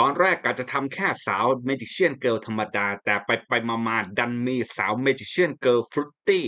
ตอนแรกกะจะทำแค่สาวเมจิเชียนเกิลธรรมดา แต่ไปไปมามาดันมีสาวเมจิเชียนเกิลฟรุตตี้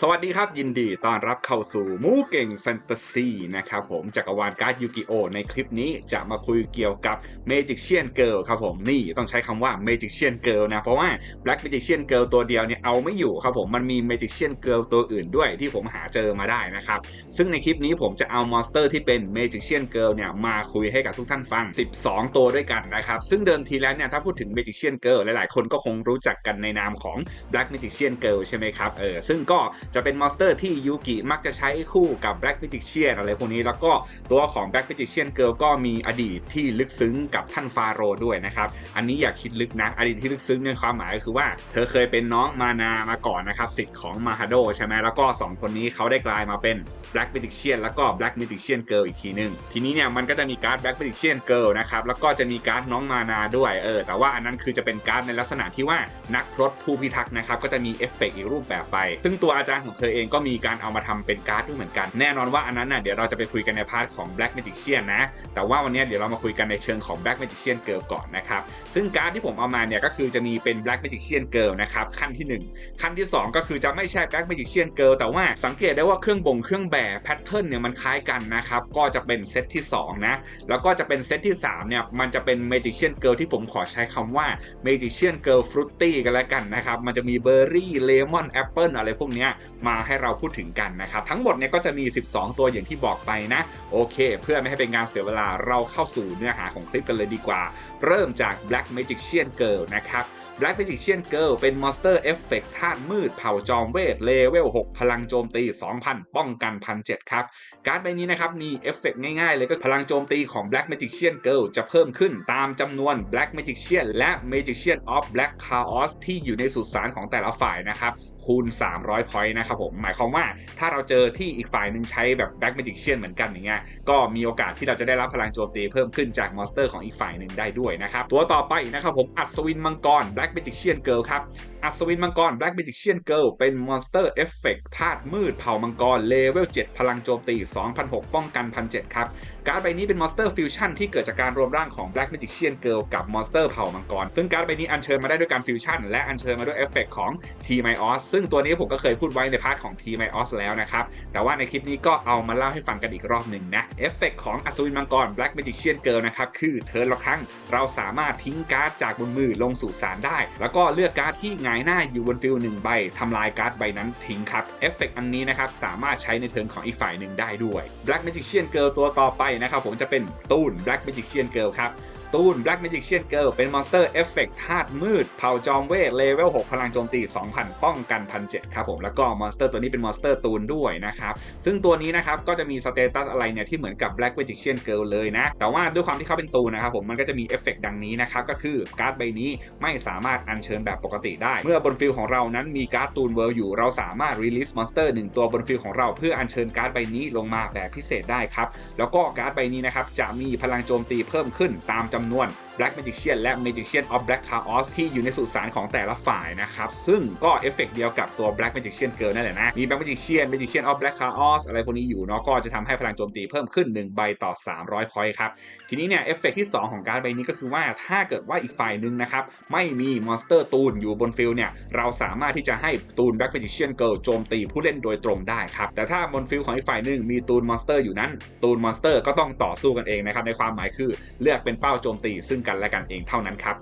สวัสดีครับยินดีต้อนรับเข้าสู่มูเก่งแฟนตาซีนะครับผมจักรวาลการ์ดยูกิโอในคลิปนี้จะมาคุยเกี่ยวกับ Magician Girl ครับผมนี่ต้องใช้คำว่า Magician Girl นะ เพราะว่า Black Magician Girl ตัวเดียวเนี่ยเอาไม่อยู่ครับผมมันมี Magician Girl ตัวอื่นด้วยที่ผมหาเจอมาได้นะครับ ซึ่งในคลิปนี้ผมจะเอามอนสเตอร์ที่เป็น Magician Girl เนี่ยมาคุยให้กับทุกท่านฟัง 12 ตัวด้วยกันนะครับซึ่งเดิมทีแล้วเนี่ยถ้าพูดถึง Magician Girl หลายๆ คนก็คงรู้จักกันในนามของ Black Magician Girl ใช่ไหมครับเออซึ่งก็จะเป็นมอนสเตอร์ที่ยูกิมักจะใช้คู่กับ Black Magician อะไรพวกนี้ แล้วก็ตัวของ Black Magician Girl ก็มีอดีตที่ลึกซึ้งกับท่านฟาโรด้วยนะครับ อันนี้อย่าคิดลึกนะ อดีตที่ลึกซึ้งในความหมายก็คือว่าเธอเคยเป็นน้องมานามาก่อนนะครับสิทธิ์ของมาฮาโดใช่ไหมแล้วก็ 2 คนนี้เขาได้กลายมาเป็น Black Magician แล้วก็ Black Magician Girl อีกทีหนึ่งทีนี้เนี่ยมันก็จะมีการ์ด Black Magician Girl นะครับ แล้วก็จะมีการ์ดน้องมานาด้วยเออแต่ว่าอันนั้นคือจะเป็นการ์ดในลักษณะที่ว่านักพรตผู้พิทักษ์นะครับก็จะมีเอฟเฟกอีกรูปแบบไป ซึ่งตัวอาจารย์ของเธอเองก็มีการเอามาทำเป็นการ์ดด้วยเหมือนกัน แน่นอนว่าอันนั้นน่ะเดี๋ยวเราจะไปคุยกันในพาร์ทของ Black Magician นะ แต่ว่าวันนี้เดี๋ยวเรามาคุยกันในเชิงของ Black Magician Girl ก่อนนะครับ ซึ่งการ์ดที่ผมเอามาเนี่ยก็คือจะมีเป็น Black Magician Girl นะครับขั้นที่ 1 ขั้นที่ 2 ก็คือจะไม่ใช่ Black Magician Girl แต่ว่าสังเกตได้ว่าเครื่องบ่งเครื่องแบบแพทเทิร์นเนี่ยมันคล้ายกันนะครับก็จะเป็นเซตที่2นะแล้วก็จะเป็นเซตที่3เนี่ยมันจะเป็น Magician Girl ที่ผมขอใช้คำว่า Magician Girl Fruity กันแล้วกันนะครับมันจะมีเบอร์รี่เลมอนแอปเปิลอะไรพวกเนี้ยมาให้เราพูดถึงกันนะครับ ทั้งหมดเนี่ยก็จะมี 12 ตัวอย่างที่บอกไปนะ โอเค เพื่อไม่ให้เป็นการเสียเวลาเราเข้าสู่เนื้อหาของคลิปกันเลยดีกว่า เริ่มจาก Black Magician Girl นะครับ Black Magician Girl เป็นมอนสเตอร์เอฟเฟกธาตุมืดเผ่าจอมเวทเลเวล 6 พลังโจมตี 2,000 ป้องกัน 1,700 ครับ การ์ดใบนี้นะครับ มีเอฟเฟกต์ง่ายๆ เลยก็พลังโจมตีของ Black Magician Girl จะเพิ่มขึ้นตามจำนวน Black Magician และ Magician of Black Chaos ที่อยู่ในสุสานของแต่ละฝ่ายนะครับ คูณ 300 point นะครับผมหมายความว่าถ้าเราเจอที่อีกฝ่ายหนึ่งใช้แบบ Black Magician เหมือนกันอย่างเงี้ยก็มีโอกาสที่เราจะได้รับพลังโจมตีเพิ่มขึ้นจากมอนสเตอร์ของอีกฝ่ายหนึ่งได้ด้วยนะครับตัวต่อไปนะครับผมอัศวินมังกร Black Magician Girl ครับอัศวินมังกร Black Magician Girl เป็นมอนสเตอร์เอฟเฟกต์ธาตุมืดเผ่ามังกรเลเวล7พลังโจมตี2,006 ป้องกัน1,700ครับการ์ดใบนี้เป็นมอนสเตอร์ฟิวชั่นที่เกิดจากการรวมร่างของ Black Magician Girl กับมอนสเตอร์เผ่ามังกรซึ่งการ์ดใบนี้อัญเชิญมาได้ด้วยการฟิวชั่นและอัญเชิญมาด้วยเอฟเฟกของ T m y o s ซึ่งตัวนี้ผมก็เคยพูดไว้ในพาร์ทของ T m y o s แล้วนะครับ แต่ว่าในคลิปนี้ก็เอามาเล่าให้ฟังกันอีกรอบหนึ่งนะ เอฟเฟกของอัศวินมังกร Black Magician Girl นะครับ คือเทิร์นละครั้ง เราสามารถทิ้งการ์ดจากบนมือลงสู่สารได้ แล้วก็เลือกการ์ดที่หงายหน้าอยู่บนฟิลหนึ่งใบทำลายการ์ดใบนั้นทิ้งครับ เอฟเฟกอันนี้นะครับสามารถใช้ในเทิร์นของอีกฝ่ายหนึ่งได้ด้วย Black Magician Girl ตัวต่อไปนะครับผมจะเป็นตูน Black Magician Girl ครับ ตูน Black Magician Girl เป็นมอนสเตอร์เอฟเฟกต์ธาตุมืด เผ่าจอมเวทเลเวล 6 พลังโจมตี 2,000 ป้องกัน 1,700 ครับผม แล้วก็มอนสเตอร์ตัวนี้เป็นมอนสเตอร์ตูนด้วยนะครับ ซึ่งตัวนี้นะครับก็จะมีสเตตัสอะไรเนี่ยที่เหมือนกับ Black Magician Girl เลยนะ แต่ว่าด้วยความที่เขาเป็นตูนนะครับผมมันก็จะมีเอฟเฟกต์ดังนี้นะครับก็คือการ์ดใบนี้ไม่สามารถอัญเชิญแบบปกติได้ เมื่อบนฟิลของเรานั้นมีการ์ดตูนเวิร์อยู่เราสามารถรีลิสมอนสเตอร์หนึ่งตัวบนฟิลของเราเพื่ออัญเชิญการ์ดใบนี้ลงมาแบบพิเศษได้ครับแล้วก็การ์ดใบนี้นะครับจะมีพลังโจมตีเพิ่มขึ้นตามจำนวน Black Magician และ Magician of Black Chaos ที่อยู่ในสุสานของแต่ละฝ่ายนะครับ ซึ่งก็เอฟเฟกเดียวกับตัว Black Magician Girl นั่นแหละนะ มี Black Magician Magician of Black Chaos อะไรพวกนี้อยู่เนาะก็จะทำให้พลังโจมตีเพิ่มขึ้น 1 ใบต่อ 300 point ครับ ทีนี้เนี่ยเอฟเฟกที่ 2 ของการใบนี้ก็คือว่าถ้าเกิดว่าอีกฝ่ายหนึ่งนะครับ ไม่มีมอนสเตอร์ตูนอยู่บนฟิลเนี่ยเราสามารถที่จะให้ตูน Black Magician Girl โจมตีผู้เล่นโดยตรงได้ครับแต่ถ้าบนฟิลของอีกฝ่ายหนึ่งมีตูนมอนสเตอร์อยู่นั้นตูนมอนสเตอร์ก็ต้องต่อสู้กันเองนะครับในความหมายคือเลือกเป็นเป้าโจมตีซึ่งกันและกันเองเท่านั้นครับ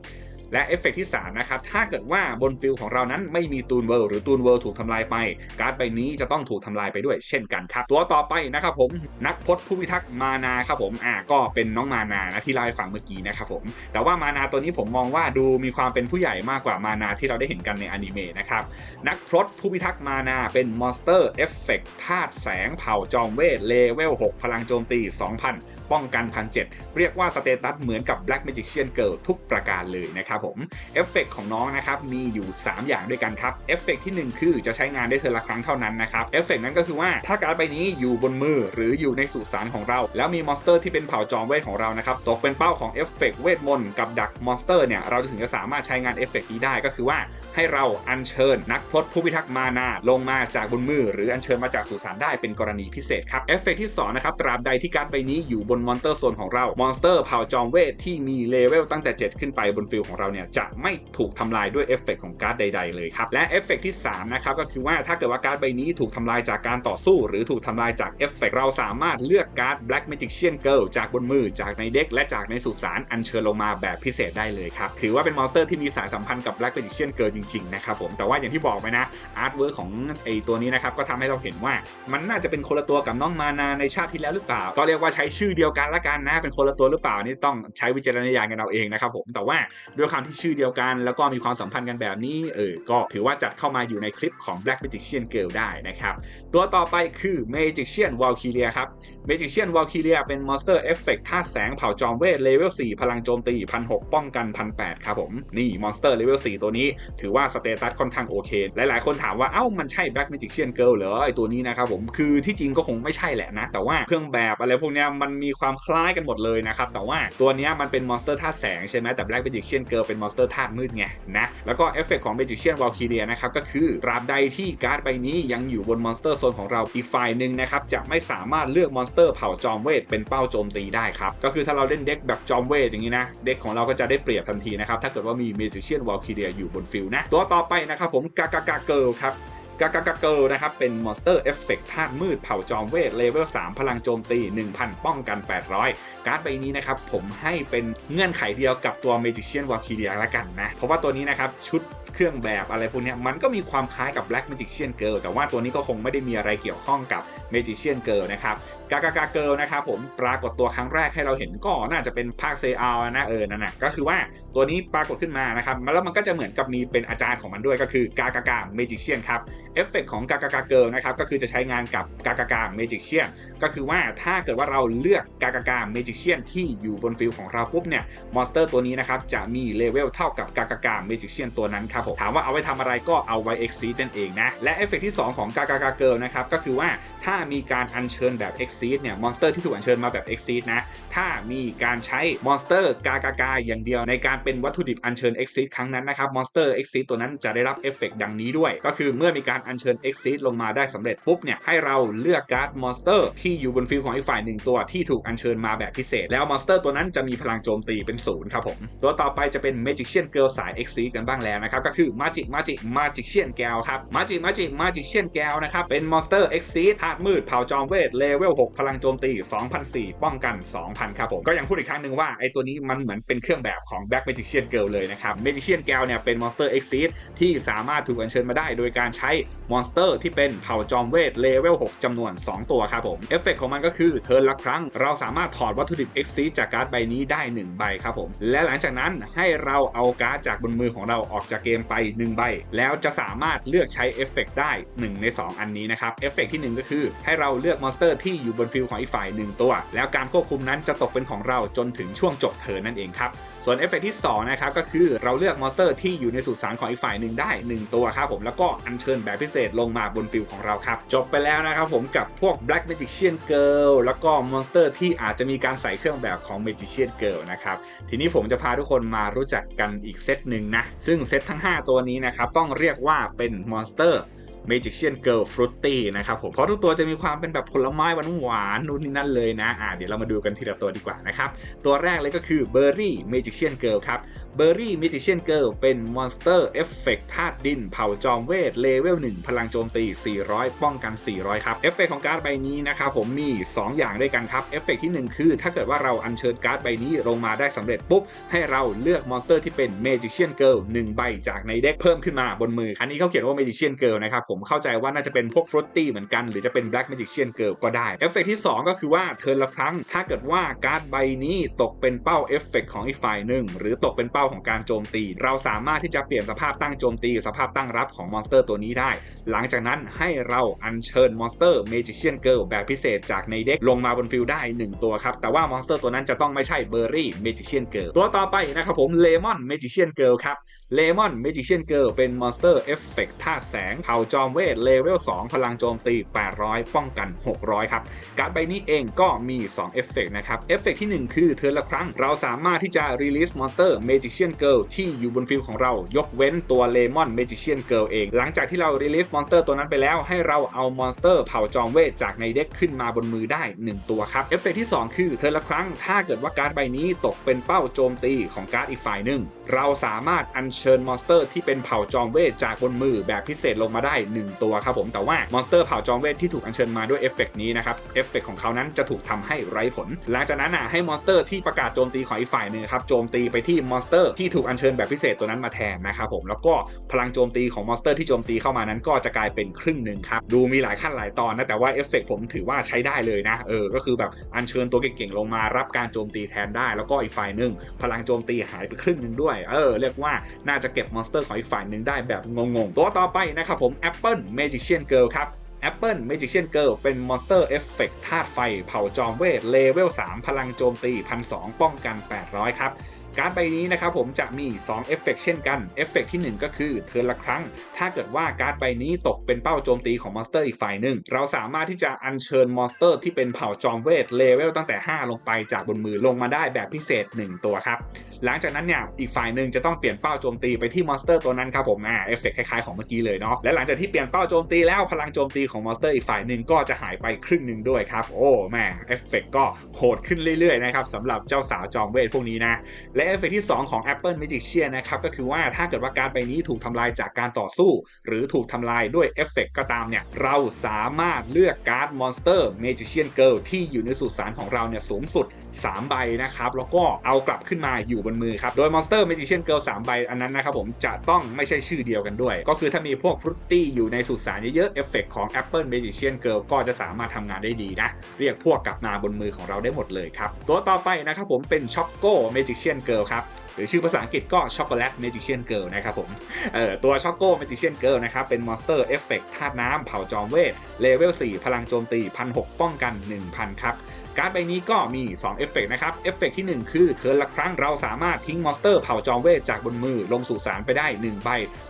และเอฟเฟกต์ที่3นะครับ ถ้าเกิดว่าบนฟิลของเรานั้นไม่มีตูนเวิลด์หรือตูนเวิลด์ถูกทำลายไป การ์ดใบนี้จะต้องถูกทำลายไปด้วยเช่นกันครับ ตัวต่อไปนะครับผม นักพจน์ผู้พิทักษ์มานาครับผม อ่าก็เป็นน้องมานานะที่เล่าให้ฟังเมื่อกี้นะครับผม แต่ว่ามานาตัวนี้ผมมองว่าดูมีความเป็นผู้ใหญ่มากกว่ามานาที่เราได้เห็นกันในอนิเมะนะครับ นักพรตผู้พิทักษ์มานาเป็นมอนสเตอร์เอฟเฟกต์ธาตุแสงเผ่าจอมเวทเลเวล 6 พลังโจมตี 2,000 ป้องกันพันเเรียกว่าสเตตัสเหมือนกับ Black Magician Girl ทุกประการเลยนะครับผมเอฟเฟกของน้องนะครับมีอยู่ 3 อย่างด้วยกันครับเอฟเฟกที่ 1 คือจะใช้งานได้เทอละครั้งเท่านั้นนะครับเอฟเฟกนั้นก็คือว่าถ้าการ์ดใบนี้อยู่บนมือหรืออยู่ในสุสานของเรา แล้วมีมอนสเตอร์ที่เป็นเผ่าจอมเวทของเรานะครับตกเป็นเป้าของเอฟเฟกเวทมนต์กับดักมอนสเตอร์เนี่ยเราจะถึงจะสามารถใช้งานเอฟเฟกนี้ได้ก็คือว่าให้เราอัญเชิญนักพลดผู้พิทักษ์มานาลงมาจากบนมือ หรืออัญเชิญมาจากสุสานได้เป็นกรณีพิเศษครับเอฟเฟกที่2นะครับตราบใดที่การ์ดใบนี้อยู่บนมอนสเตอร์โซนของเรามอนสเตอร์เผ่าจอมเวทที่มีเลเวลตั้งแต่ 7 ขึ้นไปบนฟิลของเราเนี่ยจะไม่ถูกทำลายด้วยเอฟเฟกของการ์ดใด ๆเลยครับ และเอฟเฟกที่ 3 นะครับ ก็คือว่าถ้าเกิดว่าการ์ดใบนี้ถูกทำลายจากการต่อสู้ หรือถูกทำลายจากเอฟเฟกเราสามารถเลือกการ์ด Black Magician Girl จากบนมือจากในเด็กและจากในสุสานอัญเชิญลงมาแบบพิเศษได้เลยครับ ถือว่าเป็นมอนสเตอร์ที่มีสายสัมพันธ์กับ Black Magician Girl จริงๆนะครับผมแต่ว่าอย่างที่บอกไปนะอาร์ตเวิร์กของไอตัวนี้นะครับก็ทำให้เราเห็นว่ามันน่าจะเป็นคนละตัวกับน้องมานาในชาติที่แล้วหรือเปล่า ก็เรียกว่าใช้ชื่อเดียวียวกันละกันนะเป็นคนละตัวหรือเปล่านี่ต้องใช้วิจารณญาณกันเอาเองนะครับผมแต่ว่าด้วยความที่ชื่อเดียวกันแล้วก็มีความสัมพันธ์กันแบบนี้เออก็ถือว่าจัดเข้ามาอยู่ในคลิปของ Black Magician Girl ได้นะครับตัวต่อไปคือ Magician Valkyria ครับ Magician Valkyria เป็นมอนสเตอร์เอฟเฟกต์ธาตุแสงเผ่าจอมเวทเลเวล4พลังโจมตี1,600ป้องกัน1,800ครับผมนี่มอนสเตอร์เลเวล4ตัวนี้ ถือว่าสเตตัสค่อนข้างโอเค หลายๆ คนถามว่าเอ้ามันใช่ Black Magician Girl เหรอไอตัวนี้นะครับผมคือที่จริงก็คงไม่ใช่แหละนะ แต่ว่าเครื่องแบบอะไรพวกเนี้ยมันมีความคล้ายกันหมดเลยนะครับ แต่ว่าตัวนี้มันเป็นมอนสเตอร์ธาตุแสงใช่ไหมแต่ Black Magician Girl เป็นมอนสเตอร์ธาตุมืดไงนะแล้วก็เอฟเฟกของ Magician Valkyria นะครับก็คือตราบใดที่การ์ดใบนี้ยังอยู่บนมอนสเตอร์โซนของเราอีกฝ่ายหนึ่งนะครับจะไม่สามารถเลือกมอนสเตอร์เผ่าจอมเวทเป็นเป้าโจมตีได้ครับก็คือถ้าเราเล่นเด็กแบบจอมเวทอย่างนี้นะเด็กของเราก็จะได้เปรียบทันทีนะครับถ้าเกิดว่ามี Magician Valkyria อยู่บนฟิลนะตัวต่อไปนะครับผมกากากาเกิลครับ กากากาเกิลนะครับ เป็นมอนสเตอร์เอฟเฟกต์ธาตุมืดเผ่าจอมเวท เลเวล 3 พลังโจมตี 1,000 ป้องกัน 800 การ์ดใบนี้นะครับ ผมให้เป็นเงื่อนไขเดียวกับตัว Magician Valkyria ละกันนะ เพราะว่าตัวนี้นะครับ ชุด เครื่องแบบอะไรพวกนี้มันก็มีความคล้ายกับ Black Magician Girl แต่ว่าตัวนี้ก็คงไม่ได้มีอะไรเกี่ยวข้องกับ Magician Girl นะครับกากากาเกิลนะครับผมปรากฏตัวครั้งแรกให้เราเห็นก็น่าจะเป็นภาคเซอานะเออนั่นนะก็คือว่าตัวนี้ปรากฏขึ้นมานะครับแล้วมันก็จะเหมือนกับมีเป็นอาจารย์ของมันด้วยก็คือกากากาเมจิเชียนครับเอฟเฟกของกากากาเกิลนะครับก็คือจะใช้งานกับกากากาเมจิเชียนก็คือว่าถ้าเกิดว่าเราเลือกกากากาเมจิเชียนที่อยู่บนฟิลของเราปุ๊บเนี่ยมอนสเตอร์ตัวนี้นะครับจะมีเลเวลเท่ากับกากากาเมจิเชียนตัวนั้นครับผมถามว่าเอาไว้ทำอะไรก็เอาไว้ exceed นั่นเองนะและเอฟเฟกที่ 2 ของกากากาเกิลนะครับก็คือว่าถ้ามีการอัญเชิญแบบ exceed เนี่ยมอนสเตอร์ที่ถูกอัญเชิญมาแบบ exceed นะถ้ามีการใช้มอนสเตอร์กากากาอย่างเดียวในการเป็นวัตถุดิบอัญเชิญ exceed ครั้งนั้นนะครับมอนสเตอร์ exceed ตัวนั้นจะได้รับเอฟเฟกดังนี้ด้วย ก็คือเมื่อมีการอัญเชิญ exceed ลงมาได้สำเร็จปุ๊บเนี่ยให้เราเลือกการ์ดมอนสเตอร์ที่อยู่บนฟิลของอีกฝ่ายหนึ่งตัวที่ถูกอัญเชิญมาแบบพิเศษ แล้วมอนสเตอร์ตัวนั้นจะมีพลังโจมตีเป็นศูนย์ครับผมตัวต่อไปจะเป็น Magician Girl สาย exceed กันบ้างแล้วนะครับก็คือ Magic Magic Magician Girl ครับ Magic Magic Magician Girl นะครับเป็นมอนสเตอร์ exceed ธาตุมืดเผ่าจอมเวทเลเวล6พลังโจมตี2,004 ป้องกัน 2,000 ครับผม ก็ยังพูดอีกครั้งหนึ่งว่าไอตัวนี้มันเหมือนเป็นเครื่องแบบของ Black Magician Girl เลยนะครับ Magician Girl เนี่ยเป็นมอนสเตอร์ Exceed ที่สามารถถูกอัญเชิญมาได้ โดยการใช้มอนสเตอร์ที่เป็นเผ่าจอมเวทเลเวล6จำนวน 2 ตัวครับผมเอฟเฟกของมันก็คือเทิร์นละครั้ง เราสามารถถอดวัตถุดิบ Exceed จากการ์ดใบนี้ได้ 1 ใบครับผมและหลังจากนั้นให้เราเอาการ์ดจากบนมือของเราออกจากเกมไป1ใบแล้วจะสามารถเลือกใช้เอฟเฟกได้ 1 ใน 2 อันนี้นะครับเอฟเฟกที่ 1 ก็คือให้เราเลือกมอนสเตอร์ที่อยู่บนฟิลของอีกฝ่าย 1 ตัว แล้วการควบคุมนั้นจะตกเป็นของเราจนถึงช่วงจบเทิร์นนั่นเองครับส่วนเอฟเฟกที่2นะครับก็คือเราเลือกมอนสเตอร์ที่อยู่ในสุสานของอีกฝ่ายหนึ่งได้ 1 ตัวครับผมแล้วก็อัญเชิญแบบพิเศษลงมาบนฟิลของเราครับ จบไปแล้วนะครับผมกับพวก Black Magician Girl แล้วก็มอนสเตอร์ที่อาจจะมีการใส่เครื่องแบบของ Magician Girl นะครับทีนี้ผมจะพาทุกคนมารู้จักกันอีกเซตหนึ่งนะซึ่งเซตทั้ง5 ตัวนี้นะครับ ต้องเรียกว่าเป็นมอนสเตอร์ Magician Girl Fruity นะครับผมเพราะทุกตัวจะมีความเป็นแบบผลไม้หวานๆนู่นนี่นั่นเลยนะอ่าเดี๋ยวเรามาดูกันทีละตัวดีกว่านะครับ ตัวแรกเลยก็คือ Berry Magician Girl ครับ Berry Magician Girl เป็นมอนสเตอร์เอฟเฟกธาตุดิน เผาจอมเวทเลเวล1พลังโจมตี 400 ป้องกัน 400 ครับเอฟเฟกของการ์ดใบนี้นะครับผมมี 2 อย่างด้วยกันครับเอฟเฟกที่ 1 คือ ถ้าเกิดว่าเราอัญเชิญการ์ดใบนี้ลงมาได้สำเร็จปุ๊บ ให้เราเลือกมอนสเตอร์ที่เป็น Magician Girl 1 ใบจากในเด็กเพิ่มขึ้นมาบนมือ อันนี้เขาเขียนว่า Magician Girl นะครับผมผมเข้าใจว่าน่าจะเป็นพวกฟรุตตี้เหมือนกัน หรือจะเป็น Black Magician Girl ก็ได้เอฟเฟกที่ 2 ก็คือว่าเทิร์นละครั้ง ถ้าเกิดว่าการ์ดใบนี้ตกเป็นเป้าเอฟเฟกของอีกฝ่ายหนึ่งหรือตกเป็นเป้าของการโจมตี เราสามารถที่จะเปลี่ยนสภาพตั้งโจมตี สภาพตั้งรับของมอนสเตอร์ตัวนี้ได้ หลังจากนั้นให้เราอัญเชิญมอนสเตอร์ Magician Girl แบบพิเศษจากในเด็กลงมาบนฟิลได้ 1 ตัวครับ แต่ว่ามอนสเตอร์ตัวนั้นจะต้องไม่ใช่เบอร์รี่ Magician Girl ตัวต่อไปนะครับผม Lemon Magician Girl ครับ Lemon Magician Girl เป็นมอนสเตอร์เอฟเฟกต์ธาแสงเผาจออมเวทเลเวล 2 พลังโจมตี 800 ป้องกัน 600 ครับ การ์ดใบนี้เองก็มี2เอฟเฟกต์นะครับ เอฟเฟกต์ที่ 1 คือเทิร์ละครั้ง เราสามารถที่จะ release monster Magician Girl ที่อยู่บนฟิลของเรา ยกเว้นตัว Lemon Magician Girl เอง หลังจากที่เรา release monster ตัวนั้นไปแล้ว ให้เราเอามอนสเตอร์เผาจอมเวทจากในเด็กขึ้นมาบนมือได้ 1 ตัวครับ เอฟเฟกต์ที่ 2 คือเทิร์ละครั้ง ถ้าเกิดว่าการ์ดใบนี้ตกเป็นเป้าโจมตีของการ์ดอีกฝ่ายหนึ่ง เราสามารถอัญเชิญมอนสเตอร์ที่เป็นเผ่าจอมเวทจากบนมือแบบพิเศษลงมาได้1 ตัวครับผมแต่ว่ามอนสเตอร์เผ่าจอมเวทที่ถูกอัญเชิญมาด้วยเอฟเฟกต์นี้นะครับเอฟเฟกต์ของเขานั้นจะถูกทำให้ไร้ผล หลังจากนั้นอะให้มอนสเตอร์ที่ประกาศโจมตีของอีกฝ่ายหนึ่งครับโจมตีไปที่มอนสเตอร์ที่ถูกอัญเชิญแบบพิเศษตัวนั้นมาแทนนะครับผมแล้วก็พลังโจมตีของมอนสเตอร์ที่โจมตีเข้ามานั้น ก็จะกลายเป็นครึ่งหนึ่งครับดูมีหลายขั้นหลายตอนนะแต่ว่าเอฟเฟกต์ผมถือว่าใช้ได้เลยนะเออก็คือแบบอัญเชิญตัวเก่งๆลงมารับการโจมตีแทนได้ แล้วก็อีกฝ่ายหนึ่งพลังโจมตีหายไปครึ่งหนึ่งด้วยเออเรียกว่าน่าจะเก็บมอนสเตอร์ของอีกฝ่ายหนึ่งได้แบบงงๆตัวต่อไปนะครับผม Apple Magician Girl ครับ Apple Magician Girl เป็น Monster Effect ธาตุไฟ เผ่าจอมเวทเลเวล 3 พลังโจมตี 1,200 ป้องกัน 800 ครับ การ์ดใบนี้นะครับผมจะมี2เอฟเฟกเช่นกันเอฟเฟกที่ 1 ก็คือเทิร์นละครั้ง ถ้าเกิดว่าการ์ดใบนี้ตกเป็นเป้าโจมตีของมอนสเตอร์อีกฝ่ายหนึ่ง เราสามารถที่จะอัญเชิญมอนสเตอร์ที่เป็นเผ่าจอมเวทเลเวลตั้งแต่ 5 ลงไปจากบนมือลงมาได้แบบพิเศษ 1 ตัวครับ หลังจากนั้นเนี่ยอีกฝ่ายหนึ่งจะต้องเปลี่ยนเป้าโจมตีไปที่มอนสเตอร์ตัวนั้นครับผมอ่าเอฟเฟกคล้ายๆของเมื่อกี้เลยเนาะและหลังจากที่เปลี่ยนเป้าโจมตีแล้วพลังโจมตีของมอนสเตอร์อีกฝ่ายหนึ่งก็จะหายไปครึ่งหนึ่งด้วยครับโอ้แม่เอฟเฟกก็โหดขึ้นเรื่อยๆนะครับสำหรับเจ้าสาวจอมเวทพวกนี้นะและเอฟเฟกที่ 2 ของ Apple Magician นะครับก็คือว่าถ้าเกิดว่าการใบนี้ถูกทำลายจากการต่อสู้ หรือถูกทำลายด้วยเอฟเฟกก็ตามเนี่ยเราสามารถเลือกการ์ดมอนสเตอร์ Magician Girl ที่อยู่ในสุสานของเราเนี่ยสูงสุด 3 ใบนะครับแล้วก็เอากลับขึ้นมาอยู่บนมือครับโดย Monster Magician Girl 3ใบอันนั้นนะครับผมจะต้องไม่ใช่ชื่อเดียวกันด้วย ก็คือถ้ามีพวกฟรุตตี้อยู่ในสุสานเยอะๆเอฟเฟกของ Apple Magician Girl ก็จะสามารถทำงานได้ดีนะ เรียกพวกกลับมาบนมือของเราได้หมดเลยครับ ตัวต่อไปนะครับผมเป็น Choco Magician Girl ครับ หรือชื่อภาษาอังกฤษก็ Chocolate Magician Girl นะครับผมเอ่อตัว Choco Magician Girl นะครับเป็น Monster Effect ธาตุน้ำเผาจอมเวทเลเวล4พลังโจมตี1,600ป้องกัน 1,000 ครับการ์ดใบนี้ก็มี 2 เอฟเฟกต์นะครับ เอฟเฟกต์ที่ 1 คือเทิร์นละครั้งเราสามารถทิ้งมอนสเตอร์เผ่าจอมเวทจากบนมือลงสู่สารไปได้ 1 ใบ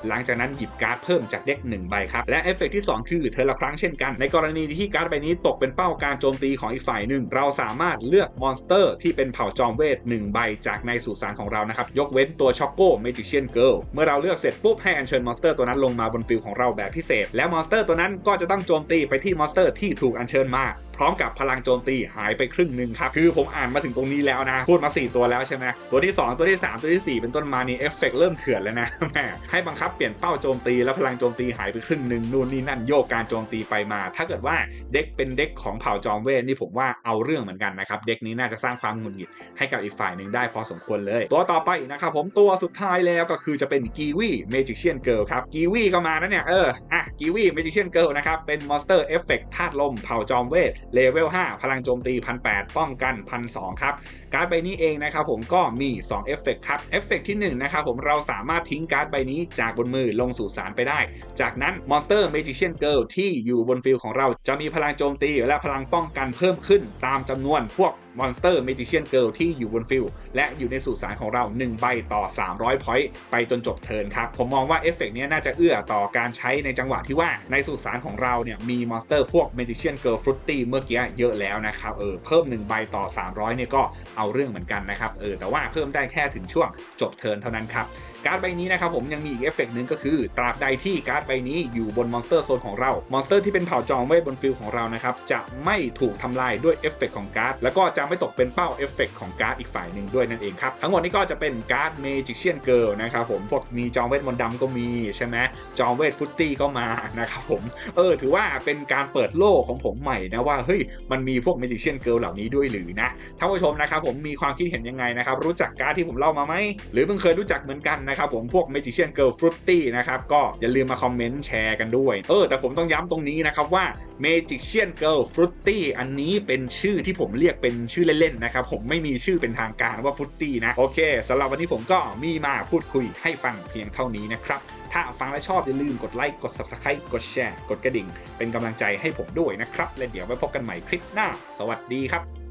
หลังจากนั้นหยิบการ์ดเพิ่มจากเด็ก1ใบครับ และเอฟเฟกต์ที่ 2 คือเทิร์นละครั้งเช่นกัน ในกรณีที่การ์ดใบนี้ตกเป็นเป้าการโจมตีของอีกฝ่ายหนึ่ง เราสามารถเลือกมอนสเตอร์ที่เป็นเผ่าจอมเวท1ใบจากในสุสานของเรานะครับ ยกเว้นตัวช็อกโก้เมจิเชียนเกิลเมื่อเราเลือกเสร็จปุ๊บให้อัญเชิญมอนสเตอร์ตัวนั้นลงมาบนฟิลของเราแบบพิเศษ แล้วมอนสเตอร์ตัวนั้นก็จะต้องโจมตีไปที่มอนสเตอร์ที่ถูกอัญเชิญมา พร้อมกับพลังโจมตีหายไปครึ่งหนึ่งครับ คือผมอ่านมาถึงตรงนี้แล้วนะ พูดมา 4 ตัวแล้วใช่ไหมตัวที่ 2 ตัวที่ 3 ตัวที่ 4 เป็นต้นมานี่เอฟเฟกเริ่มเถื่อนแล้วนะแหมให้บังคับเปลี่ยนเป้าโจมตีแล้วพลังโจมตีหายไปครึ่งหนึ่งนู่นนี่นั่นโยกการโจมตีไปมา ถ้าเกิดว่าเด็กเป็นเด็กของเผ่าจอมเวทนี่ผมว่าเอาเรื่องเหมือนกันนะครับเด็กนี้น่าจะสร้างความหงุดหงิดให้กับอีกฝ่ายหนึ่งได้พอสมควรเลย ตัวต่อไปนะครับผมตัวสุดท้ายแล้วก็คือจะเป็นกีวีเมจิเชียนเกิลครับกีวีก็มาแล้วเนี่ยเอออะกีวีเมจิเชียนเกิลนะครับเป็นมอนสเตอร์เอฟเฟกธาตุลมเผ่าจอมเวท เลเวล 5 พลังโจมตี 1,800 ป้องกัน 1,200 ครับ การ์ดใบนี้เองนะครับผมก็มี2เอฟเฟกครับ เอฟเฟกที่1นะครับผมเราสามารถทิ้งการ์ดใบนี้จากบนมือลงสู่สารไปได้ จากนั้นมอนสเตอร์เมจิเชียนเกิลที่อยู่บนฟิลของเราจะมีพลังโจมตีและพลังป้องกันเพิ่มขึ้นตามจำนวนพวก Monster Magician Girl ที่อยู่บนฟิลและอยู่ในสุสานของเรา 1 ใบต่อ 300 point ไปจนจบเทิร์นครับ ผมมองว่าเอฟเฟกต์นี้น่าจะเอื้อต่อการใช้ในจังหวะที่ว่าในสุสานของเราเนี่ยมีมอนสเตอร์พวก Magician Girl Fruity เมื่อกี้เยอะแล้วนะครับเออเพิ่ม 1 ใบต่อ 300เนี่ยก็เอาเรื่องเหมือนกันนะครับเออแต่ว่าเพิ่มได้แค่ถึงช่วงจบเทิร์นเท่านั้นครับการ์ดใบนี้นะครับผมยังมีอีกเอฟเฟกต์หนึ่งก็คือ ตราบใดที่การ์ดใบนี้อยู่บนมอนสเตอร์โซนของเรา มอนสเตอร์ที่เป็นเผ่าจอมเวทบนฟิลของเรานะครับจะไม่ถูกทำลายด้วยเอฟเฟกต์ของการ์ดแล้วก็จะไม่ตกเป็นเป้าเอฟเฟกของการ์ดอีกฝ่ายหนึ่งด้วยนั่นเองครับ ทั้งหมดนี้ก็จะเป็นการ์ดเมจิกเชียนเกิลนะครับผมพวกมีจอมเวทมนต์ดำก็มีใช่ไหมจอมเวทฟุตตี้ก็มานะครับผมเออถือว่าเป็นการเปิดโลกของผมใหม่นะว่าเฮ้ยมันมีพวกเมจิกเชียนเกิลเหล่านี้ด้วยหรือนะท่านผู้ชมนะครับผมมีความคิดเห็นยังไงนะครับรู้จักการ์ดที่ผมเล่ามาไหมหรือเพิ่งเคยรู้จักเหมือนกันนะครับผมพวกเมจิกเชียนเกิลฟรุตตี้นะครับก็อย่าลืมมาคอมเมนต์แชร์กันด้วยเออแต่ผมต้องย้ำตรงนี้นะครับว่า Magician Girl Fruity อันนี้เป็นชื่อที่ผมเรียกเป็นชื่อเล่นๆนะครับผมไม่มีชื่อเป็นทางการว่าฟุตตี้นะโอเคสำหรับวันนี้ผมก็มีมาพูดคุยให้ฟังเพียงเท่านี้นะครับถ้าฟังและชอบอย่าลืมกดไลค์กด Subscribe กดแชร์กดกระดิ่ง เป็นกำลังใจให้ผมด้วยนะครับ และเดี๋ยวไว้พบกันใหม่คลิปหน้า สวัสดีครับ